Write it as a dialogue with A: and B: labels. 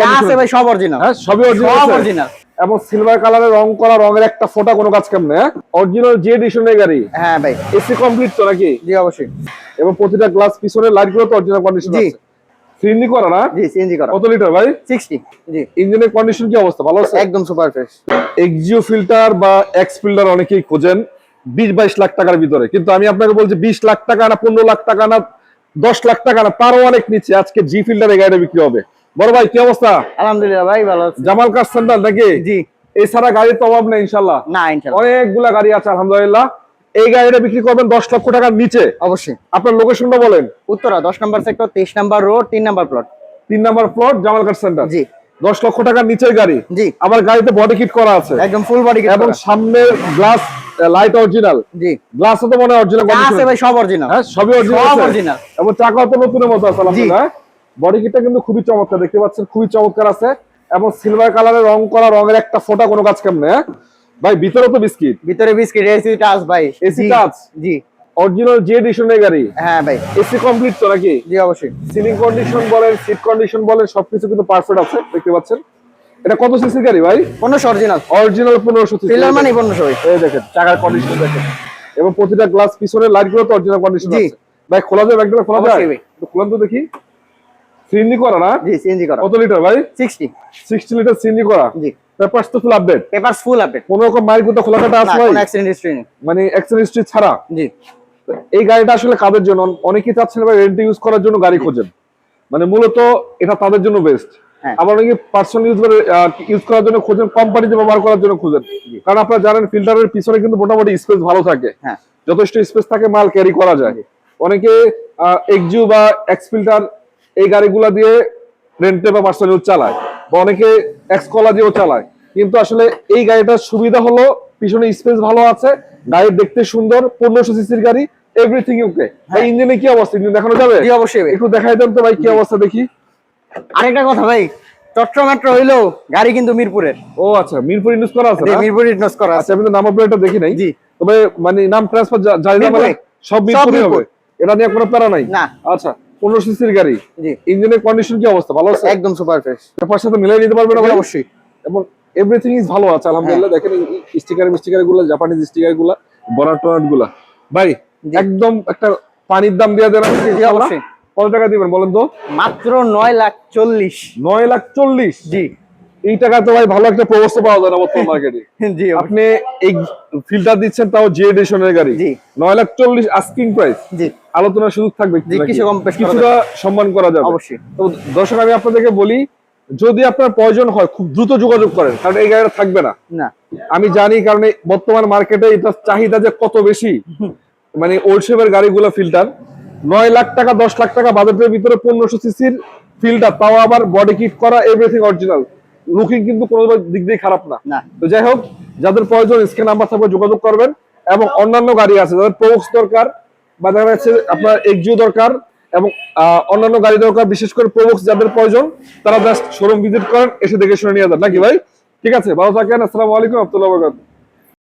A: যা আছে ভাই সব অরিজিনাল
B: হ্যাঁ সবই অরিজিনাল
A: অরিজিনাল
B: এবং সিলভার কালারের রং করা রঙের একটা ফোটা কোনো কাজ কেমনে হ্যাঁ? অরিজিনাল গাড়ি।
A: হ্যাঁ ভাই।
B: এসি কমপ্লিট তো নাকি?
A: জি অবশ্যই।
B: এবং প্রতিটা গ্লাস পিছনের লাইটগুলো তো অরিজিনাল কন্ডিশন আছে। সিএনজি করা না?
A: জি সিএনজি করা।
B: কত লিটার ভাই?
A: 60 জি।
B: ইঞ্জিনের কন্ডিশন কি অবস্থা? ভালো আছে?
A: একদম সুপার ফ্রেশ
B: এক্সিও ফিল্টার বা এক্স ফিল্টার অনেকেই খোঁজেন। বিশ বাইশ লাখ টাকার ভিতরে। কিন্তু আমি আপনাকে বলছি বিশ লাখ টাকা না পনেরো লাখ টাকা না দশ লাখ টাকা না তারও অনেক নিচে। আজকে জি ফিল্টার গাড়িটা বিক্রি হবে। বড় ভাই কি অবস্থা?
A: আলহামদুলিল্লাহ ভাই ভালো আছে।
B: জামাল কার সেন্টার নাকি?
A: জি।
B: এছাড়া গাড়ির তো অভাব নেই ইনশাল্লাহ
A: না ইনশাআল্লাহ।
B: অনেকগুলা গাড়ি আছে আলহামদুলিল্লাহ। এই গাড়িটা বিক্রি করবেন দশ লক্ষ টাকার নিচে।
A: অবশ্যই।
B: আপনার লোকেশনটা বলেন।
A: Uttara 10 number sector 23 number road 3 number plot
B: তিন number plot Jamal car center
A: জি।
B: দশ লক্ষ টাকার নিচের গাড়ি।
A: জি।
B: আবার গাড়িতে বডি কিট করা আছে।
A: একদম ফুল বডি কিট
B: এবং সামনের গ্লাস লাইট অরিজিনাল
A: জি।
B: গ্লাস তো মনে হয়
A: অরিজিনাল আছে ভাই সব অরিজিনাল
B: হ্যাঁ সবই অরিজিনাল
A: সব original।
B: এবং চাকা তো নতুনের মতো আছে আলহামদুলিল্লাহ বডি কিটটা কিন্তু খুবই চমৎকার দেখতে পাচ্ছেন খুবই চমৎকার আছে। এবং সিলভার কালারের রং করা রঙের একটা ফোটা কোনো কাজ কেমনে হ্যাঁ? ভাই ভিতরে তো বিস্কিট।
A: ভিতরে বিস্কিট এসি টাচ ভাই। জি,
B: touch?
A: জি।
B: অরিজিনাল যে এডিশনের গাড়ি?
A: হ্যাঁ ভাই।
B: এসি কমপ্লিট তো নাকি?
A: জি অবশ্যই।
B: সিলিং কন্ডিশন বলেন সিট কন্ডিশন বলেন সবকিছু কিন্তু পারফেক্ট আছে দেখতে পাচ্ছেন। এটা কত সিসি গাড়ি ভাই?
A: 1500 অরিজিনাল
B: অরিজিনাল পনেরোশো সিসি
A: ফিলার মানে 1500 ভাই
B: এই দেখেন চাকার কন্ডিশন দেখেন। এবং প্রতিটা গ্লাস পিছনের লাইটগুলো তো অরিজিনাল কন্ডিশন আছে। ভাই খোলা যাবে একদম খোলা। একটু খুলুন তো দেখি। সিএনজি করা না?
A: জি সিএনজি করা।
B: কত লিটার ভাই?
A: 60
B: সিক্সটি লিটার সিএনজি করা?
A: জি।
B: পেপারস তো full update
A: papers full update
B: কোন রকম খোলা কাটা আছে
A: কোনো অ্যাক্সিডেন্ট হিস্ট্রি নেই।
B: মানে অ্যাক্সিডেন্ট হিস্ট্রি ছাড়া?
A: জি।
B: এই গাড়িটা আসলে কাদের জন্য? অনেকেই চাচ্ছেন ভাই রেন্ট ইউজ করার জন্য গাড়ি খোঁজেন। মানে মূলত এটা তাদের জন্য বেস্ট
A: হ্যাঁ।
B: আবার অনেকে পার্সোনাল ইউজ করে ইউজ করার জন্য খোঁজেন কোম্পানিতে ব্যবহার করার জন্য খোঁজেন। কারণ আপনারা জানেন ফিল্টারের পিছনে কিন্তু মোটামুটি স্পেস ভালো থাকে।
A: হ্যাঁ।
B: যথেষ্ট স্পেস থাকে মাল ক্যারি করা যায়। অনেকে এক্সিউ বা এক্স ফিল্টার এই গাড়িগুলা দিয়ে রেন্টে বা পার্সোনাল চালায় বা অনেকে এক্স কলা দিয়েও চালায়। কিন্তু আসলে এই গাড়িটার সুবিধা হলো পিছনে স্পেস ভালো আছে গাড়ি দেখতে সুন্দর পনেরোশো সিসির গাড়ি এভরিথিং ওকে ভাই ইঞ্জিনে কি অবস্থা? ইঞ্জিন দেখানো যাবে?
A: জি অবশ্যই
B: একটু দেখাই দেন তো ভাই কি অবস্থা দেখি।
A: আরেকটা কথা ভাই চট্টগ্রাম মেট্রো হইল গাড়ি কিন্তু মিরপুরের।
B: ও আচ্ছা মিরপুর ইউজ করা আছে?
A: মিরপুর ইনভেস্ট করা আছে।
B: আচ্ছা আমি তো প্লেটটা দেখি নাই।
A: জি।
B: তবে মানে নাম ট্রান্সফার জানি না মানে সব
A: সব
B: মিরপুরই হবে। এটা নিয়ে কোনো প্যারা নাই?
A: না।
B: আচ্ছা। পনেরো সিসির গাড়ি। ইঞ্জিনের কন্ডিশন কি অবস্থা? ভালো আছে?
A: একদম সুপার ফ্রেশ
B: পেপার সাথে মিলাই নিতে পারবে না
A: অবশ্যই।
B: এবং এভরিথিং ইজ ভালো আছে আলহামদুলিল্লাহ। দেখেন স্টিকার মিস্টিকারগুলো জাপানিজ স্টিকারগুলা বনাট টনাটগুলা। ভাই একদম একটা পানির দাম দিয়ে দেন। কত টাকা দিবেন বলেন তো?
A: মাত্র নয় লাখ চল্লিশ।
B: নয় লাখ চল্লিশ।
A: জি।
B: এই টাকা তো ভাই ভালো একটা পাওয়া যায় না বর্তমান মার্কেটে
A: জি
B: আপনি এই ফিল্টার দিচ্ছেন তাও জি এডিশনের গাড়ি।
A: জি।
B: নয় লাখ চল্লিশ আস্কিং প্রাইস
A: জি।
B: আলোচনার সুযোগ থাকবে
A: কিছু কম
B: কিছুটা সম্মান করা যাবে।
A: অবশ্যই।
B: তো দর্শক আমি আপনাদেরকে বলি যদি আপনার প্রয়োজন হয় খুব দ্রুত যোগাযোগ করেন কারণ এই গাড়িটা থাকবে না।
A: না।
B: আমি জানি কারণ বর্তমান মার্কেটে এটা চাহিদা যে কত বেশি মানে ওল্ড শেপের গাড়িগুলো ফিল্টার নয় লাখ টাকা দশ লাখ টাকা বাজেটের ভিতরে পনেরোশো সিসির ফিল্টার তাও আবার বডি কিট করা এভরিথিং অরিজিনাল লুকিং কিন্তু কোনো দিক দিয়ে খারাপ
A: না।
B: তো যাই হোক যাদের প্রয়োজন স্ক্রিন নাম্বার থাকবে যোগাযোগ করবেন এবং অন্যান্য গাড়ি আছে যাদের প্রোক্স দরকার বা দেখা যাচ্ছে আপনার এক্সিও দরকার এবং আহ, অন্যান্য গাড়ি দরকার বিশেষ করে প্রোক্স যাদের প্রয়োজন তারা জাস্ট শোরুম ভিজিট করেন এসে দেখে শুনে নিয়ে যান। নাকি ভাই? ঠিক আছে ভালো থাকেন আসসালামু আলাইকুম আব্দুল্লাহ বরকাত